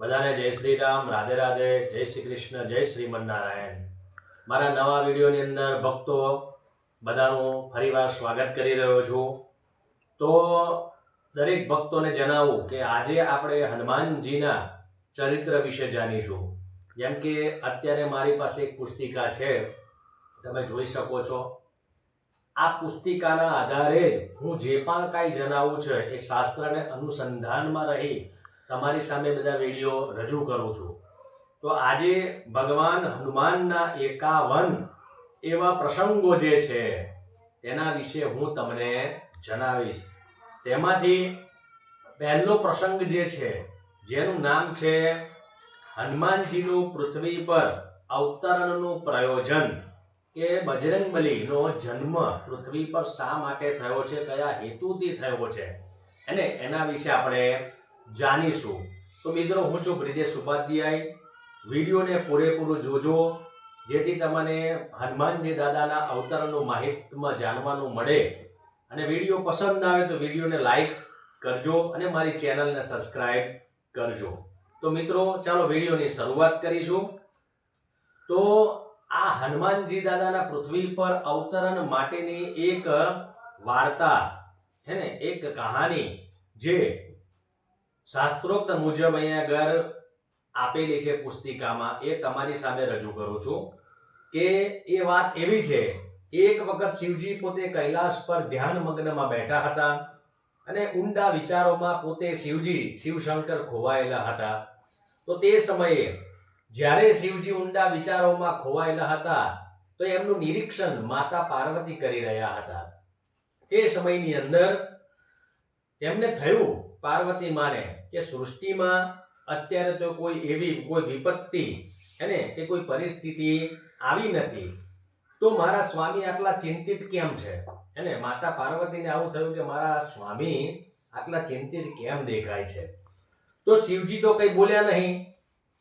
બધાને જય શ્રી રામ, રાધે રાધે, જય શ્રી કૃષ્ણ, જય શ્રીમન્નારાયણ મારા નવા વિડીયોની અંદર ભક્તો બધાનું ફરીવાર સ્વાગત કરી રહ્યો છું. તો દરેક ભક્તોને જણાવું કે આજે આપણે હનુમાનજીના ચરિત્ર વિશે જાણીશું. જેમ કે અત્યારે મારી પાસે એક પુસ્તિકા છે, તમે જોઈ શકો છો. આ પુસ્તિકાના આધારે જ હું જે પણ કાંઈ જણાવું છે એ શાસ્ત્રને અનુસંધાનમાં રહી તમારી સામે બધા વીડિયો રજૂ કરું છું. તો આજે ભગવાન હનુમાનના એકાવન એવા પ્રસંગો જે છે, તેના વિશે હું તમને જણાવીશ. તેમાંથી પહેલો પ્રસંગ જે છે, જેનું નામ છે હનુમાનજીનું પૃથ્વી પર અવતરણનું પ્રયોજન, કે બજરંગબલીનો જન્મ પૃથ્વી પર શા માટે થયો છે, કયા હેતુથી થયો છે, અને એના વિશે આપણે જાણીશું. તો મિત્રો, હું છું બ્રિજેશ ઉપાધ્યાય. વિડીયોને પૂરેપૂરું જોજો, જેથી તમને હનુમાનજી દાદાના અવતરણનું માહિતમાં જાણવાનું મળે. અને વીડિયો પસંદ આવે તો વિડીયોને લાઈક કરજો અને મારી ચેનલને સબસ્ક્રાઈબ કરજો. તો મિત્રો, ચાલો વિડીયોની શરૂઆત કરીશું. તો આ હનુમાનજી દાદાના પૃથ્વી પર અવતરણ માટેની એક વાર્તા, હે ને, એક કહાની, જે શાસ્ત્રોક્ત મુજબ અહીંયા આગળ આપેલી છે પુસ્તિકામાં, એ તમારી સામે રજૂ કરું છું, કે એ વાત એવી છે, એક વખત શિવજી પોતે કૈલાસ પર ધ્યાન મગ્નમાં બેઠા હતા અને ઊંડા વિચારોમાં પોતે શિવજી, શિવશંકર ખોવાયેલા હતા. તો તે સમયે જ્યારે શિવજી ઊંડા વિચારોમાં ખોવાયેલા હતા, તો એમનું નિરીક્ષણ માતા પાર્વતી કરી રહ્યા હતા. તે સમયની અંદર તેમને થયું પાર્વતી માને કે સૃષ્ટિમાં અત્યારે તો કોઈ એવી કોઈ વિપત્તિ એને કે કોઈ પરિસ્થિતિ આવી નથી, તો મારા સ્વામી આટલા ચિંતિત કેમ છે? એને માતા પાર્વતીને આવું થયું કે મારા સ્વામી આટલા ચિંતિત કેમ દેખાય છે? તો શિવજી તો કંઈ બોલ્યા નહીં.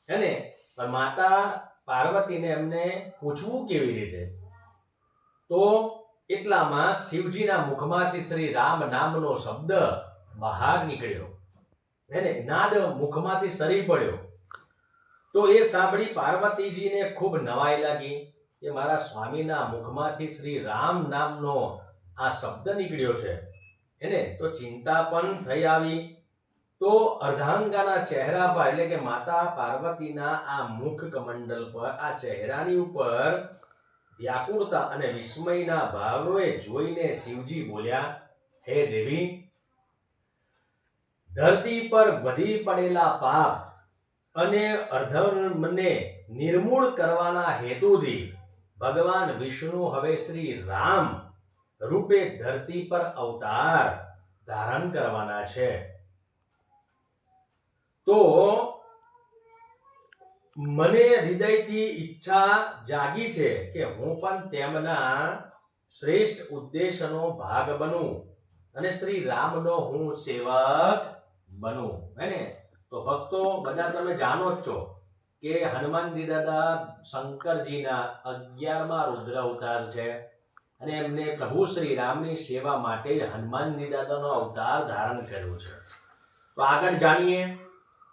હેને પણ માતા પાર્વતીને એમને પૂછવું કેવી રીતે? તો એટલામાં શિવજીના મુખમાંથી શ્રી રામ નામનો શબ્દ બહાર નીકળ્યો. એને નાદ મુખમાંથી સરી પડ્યો. તો એ સાંભળી પાર્વતીજીને ખૂબ નવાઈ લાગી કે મારા સ્વામીના મુખમાંથી શ્રી રામ નામનો આ શબ્દ નીકળ્યો છે. એને તો ચિંતા પણ થઈ આવી. તો અર્ધાંગાના ચહેરા પર, એટલે કે માતા પાર્વતીના આ મુખ કમંડલ પર, આ ચહેરાની ઉપર વ્યાકુળતા અને વિસ્મયના ભાવોએ જોઈને શિવજી બોલ્યા, હે દેવી ધરતી પર વધી પડેલા પાપ અને અર્ધમને નિર્મૂળ કરવાના હેતુથી ભગવાન વિષ્ણુ હવે શ્રી રામ રૂપે ધરતી પર અવતાર ધારણ કરવાના છે. તો મને હૃદયથી ઈચ્છા જાગી છે કે હું પણ તેમના શ્રેષ્ઠ ઉદ્દેશનો ભાગ બનું અને શ્રી રામનો હું સેવક બનું, હે ને? તો ભક્તો, બધા તમે જાણો જ છો કે હનુમાનજી દાદા શંકરજીના અગિયારમાં રુદ્ર અવતાર છે અને એમને પ્રભુ શ્રી રામની સેવા માટે જ હનુમાનજી દાદાનો અવતાર ધારણ કર્યો છે. તો આગળ જાણીએ,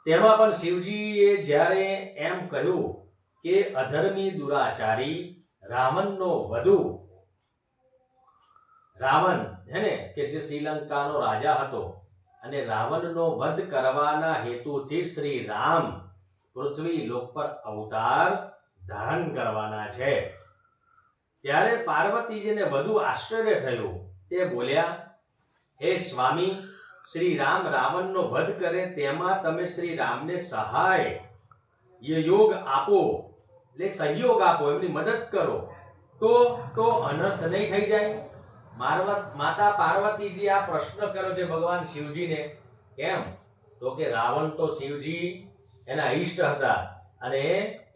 તેમાં પણ શિવજીએ જ્યારે એમ કહ્યું કે અધર્મી દુરાચારી રાવણનો વધુ રાવણ હે ને? કે જે શ્રીલંકાનો રાજા હતો અને રાવણનો વધ કરવાના હેતુથી શ્રી રામ પૃથ્વી લોક પર અવતાર ધારણ કરવાના છે. ત્યારે પાર્વતીજીને વધુ આશ્ચર્ય થયું. તે બોલ્યા, હે સ્વામી, શ્રી રામ રાવણનો વધ કરે તેમાં તમે શ્રી રામને સહાય યોગ આપો, એટલે સહયોગ આપો, એમની મદદ કરો. તો તો અનર્થ નહીં થઈ જાય. મારવત માતા પાર્વતીજી આ પ્રશ્ન કર્યો છે ભગવાન શિવજીને, કેમ? તો કે રાવણ તો શિવજી એના ઈષ્ટ હતા અને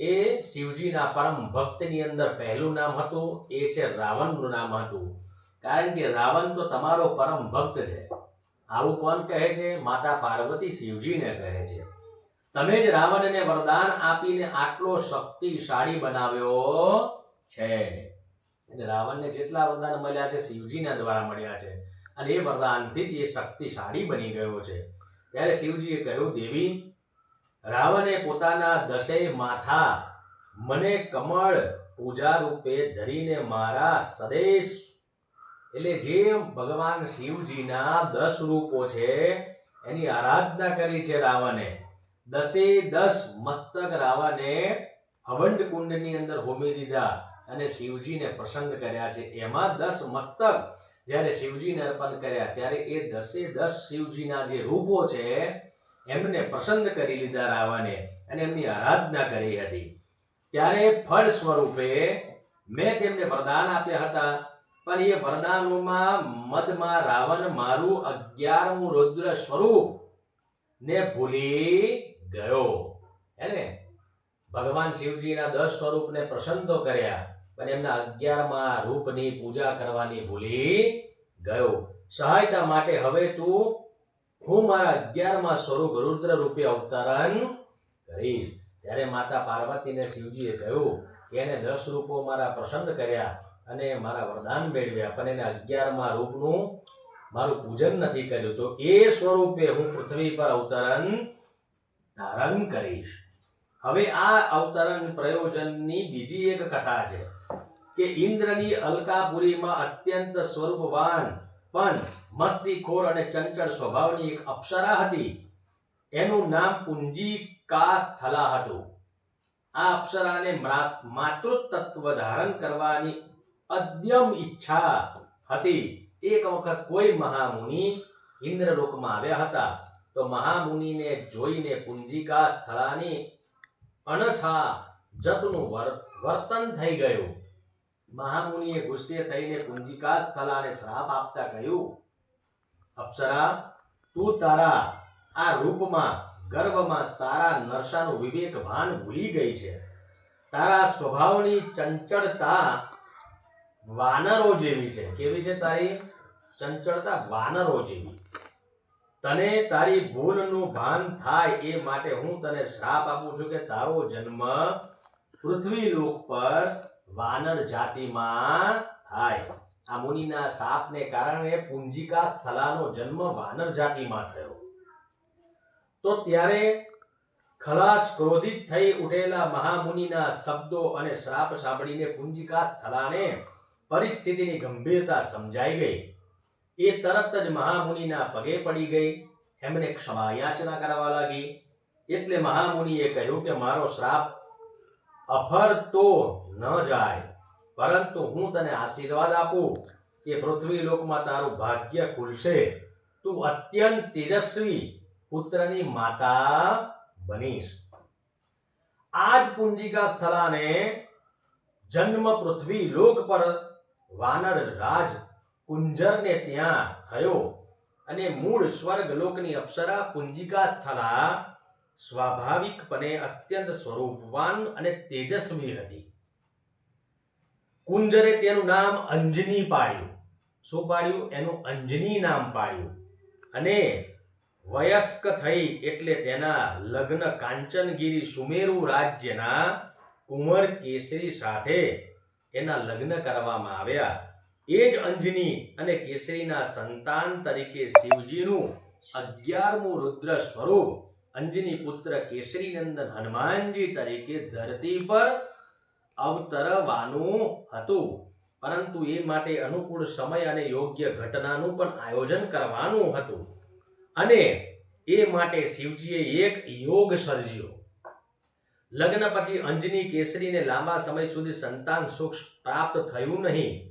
એ શિવજીના પરમ ભક્તની અંદર પહેલું નામ હતું, એ છે રાવણનું નામ હતું. કારણ કે રાવણ તો તમારો પરમ ભક્ત છે. આવું કોણ કહે છે? માતા પાર્વતી શિવજીને કહે છે. તમે જ રાવણને વરદાન આપીને આટલો શક્તિશાળી બનાવ્યો છે. અને રાવણને જેટલા વરદાન મળ્યા છે, શિવજીના દ્વારા મળ્યા છે અને એ વરદાનથી જ એ શક્તિશાળી બની ગયો છે. ત્યારે શિવજીએ કહ્યું, દેવી, રાવણે પોતાના દશે માથા મને કમળ પૂજા રૂપે ધરીને મારા સદેશ એટલે જે ભગવાન શિવજીના દસ રૂપો છે, એની આરાધના કરી છે રાવણે. દસે દસ મસ્તક રાવણે હવંડ કુંડની અંદર હોમી દીધા. અને શિવજીને પ્રસન્ન કર્યા છે. એમાં દસ મસ્તક જ્યારે શિવજીને અર્પણ કર્યા, ત્યારે એ દસે દસ શિવજીના જે રૂપો છે, એમને પ્રસન્ન કરી લીધા રાવણે અને એમની આરાધના કરી હતી. ત્યારે ફળ સ્વરૂપે મેં તેમને વરદાન આપ્યા હતા. પણ એ વરદાનોમાં મદમાં રાવણ મારું અગિયારમું રુદ્ર સ્વરૂપ ને ભૂલી ગયો. એને ભગવાન શિવજીના દસ સ્વરૂપને પ્રસન્ન તો કર્યા પણ એમના અગિયારમાં રૂપની પૂજા કરવાની ભૂલી ગયો. સહાયતા માટે હવે તું હું મારા અગિયારમાં સ્વરૂપ રુદ્ર રૂપે અવતરણ કરીશ. ત્યારે માતા પાર્વતીને શિવજીએ કહ્યું કે એને દસ રૂપો મારા પ્રસન્ન કર્યા અને મારા વરદાન મેળવ્યા. પણ એને અગિયારમાં રૂપનું મારું પૂજન નથી કર્યું. તો એ સ્વરૂપે હું પૃથ્વી પર અવતરણ ધારણ કરીશ. હવે આ અવતરણ પ્રયોજનની બીજી એક કથા છે. કે ઇન્દ્રની અલકાપુરીમાં અત્યંત સ્વરૂપવાન, પણ મસ્તીખોર અને ચંચળ સ્વભાવની એક અપ્સરા હતી. એનું નામ પુંજીકા કાસ્થલા હતું. આ અપ્સરાને માતૃતત્વ ધારણ કરવાની અદ્યમ ઈચ્છા હતી. એક વખત કોઈ મહામુનિ ઇન્દ્રલોકમાં આવ્યા હતા, તો મહામુનિને જોઈને પુંજીકા સ્થળાની અણછા જતનું વર- વર્તન થઈ ગયું. મહામુનિએ ગુસ્સે થઈને કુંજિકા સ્થલાને શ્રાપ આપતા કહ્યું, અપ્સરા, તું તારા આ રૂપમાં ગર્ભમાં સારા નરસાનું વિવેક ભાન ભૂલી ગઈ છે. તારા સ્વભાવની ચંચળતા વાનરો જેવી છે. કેવી છે તારી? ચંચળતા વાનરો જેવી. તને તારી ભૂલનું ભાન થાય એ માટે હું તને શ્રાપ આપું છું કે તારો જન્મ પૃથ્વી લોક પર વાનર જાતિમાં થાય. આ મુનિના શાપને કારણે પુંજિકા સ્થલાનો જન્મ વાનર જાતિમાં થયો. તો ત્યારે ખલાસ ક્રોધિત થઈ ઉઠેલા મહામુનિના શબ્દો અને શ્રાપ સાંભળીને પુંજિકા સ્થલાને પરિસ્થિતિની ગંભીરતા સમજાઈ ગઈ. એ તરત જ મહામુનિના પગે પડી ગઈ. એમને ક્ષમા યાચના કરવા લાગી. એટલે મહામુનિએ કહ્યું કે મારો શ્રાપ અફરતો ન જાય, પરંતુ હું તને આશીર્વાદ આપું કે પૃથ્વી લોકમાં તારું ભાગ્ય ખુલશે. તું અત્યંત તેજસ્વી પુત્રની માતા બનીશ. આ જ પુંજિકા સ્થળાને જન્મ પૃથ્વી લોક પર વાનર રાજ કુંજરને ત્યાં થયો અને મૂળ સ્વર્ગ લોકની અપ્સરા પુંજિકા સ્થળા સ્વાભાવિકપણે અત્યંત સ્વરૂપવાન અને તેજસ્વી હતી. કુંજરે તેનું નામ અંજની પાડ્યું. શું પાડ્યું? એનું અંજની નામ પાડ્યું. અને વયસ્ક થઈ એટલે તેના લગ્ન કાંચનગીરી સુમેરુ રાજ્યના કુંવર કેસરી સાથે એના લગ્ન કરવામાં આવ્યા. એ જ અંજની અને કેસરીના સંતાન તરીકે શિવજીનું અગિયારમું રુદ્ર સ્વરૂપ અંજની પુત્ર કેસરી નંદન હનુમાનજી તરીકે ધરતી પર અવતરવાનું હતું. પરંતુ એ માટે અનુકૂળ સમય અને યોગ્ય ઘટનાનું પણ આયોજન કરવાનું હતું. અને એ માટે શિવજીએ એક યોગ સર્જ્યો. લગ્ન પછી અંજની કેસરીને લાંબા સમય સુધી સંતાન સુખ પ્રાપ્ત થયું નહીં.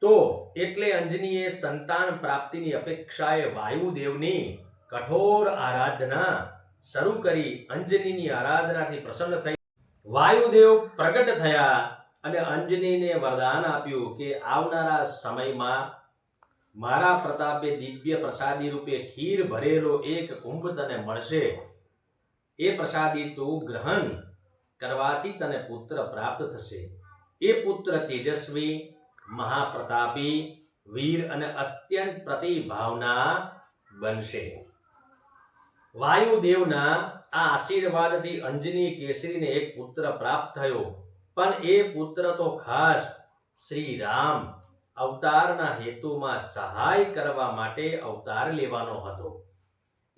તો એટલે અંજનીએ સંતાન પ્રાપ્તિની અપેક્ષાએ વાયુદેવની કઠોર આરાધના શરૂ કરી અંજનીની આરાધનાથી પ્રસન્ન થઈ. વાયુદેવ પ્રગટ થયા અને અંજનીને વરદાન આપ્યું કે આવનારા સમયમાં મારા પ્રતાપે દિવ્ય પ્રસાદી રૂપે ખીર ભરેલો એક કુંભ તને મળશે. એ પ્રસાદી તું ગ્રહણ કરવાથી તને પુત્ર પ્રાપ્ત થશે. એ પુત્ર તેજસ્વી, મહાપ્રતાપી, વીર અને અત્યંત પ્રતિભાવના બનશે. વાયુદેવના આ આશીર્વાદથી અંજની કેસરીને એક પુત્ર પ્રાપ્ત થયો. પણ એ પુત્ર તો ખાસ શ્રી રામ અવતારના હેતુમાં સહાય કરવા માટે અવતાર લેવાનો હતો.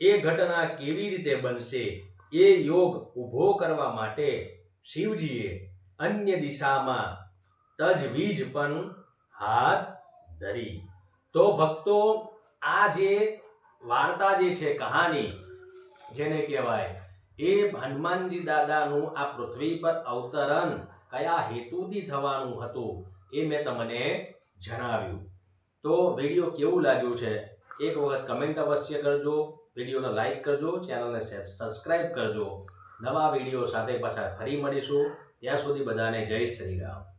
એ ઘટના કેવી રીતે બનશે એ યોગ ઊભો કરવા માટે શિવજીએ અન્ય દિશામાં તજવીજ પણ હાથ ધરી. તો ભક્તો, આ જે વાર્તા જે છે કહાની જેને કહેવાય, એ હનુમાનજી દાદાનું આ પૃથ્વી પર અવતરણ કયા હેતુથી થવાનું હતું એ મેં તમને જણાવ્યું. તો વીડિયો કેવું લાગ્યું છે? એક વખત કમેન્ટ અવશ્ય કરજો, વિડીયોને લાઇક કરજો ચેનલને સબસ્ક્રાઈબ કરજો. નવા વીડિયો સાથે પાછા ફરી મળીશું. ત્યાં સુધી બધાને જય શ્રી રામ.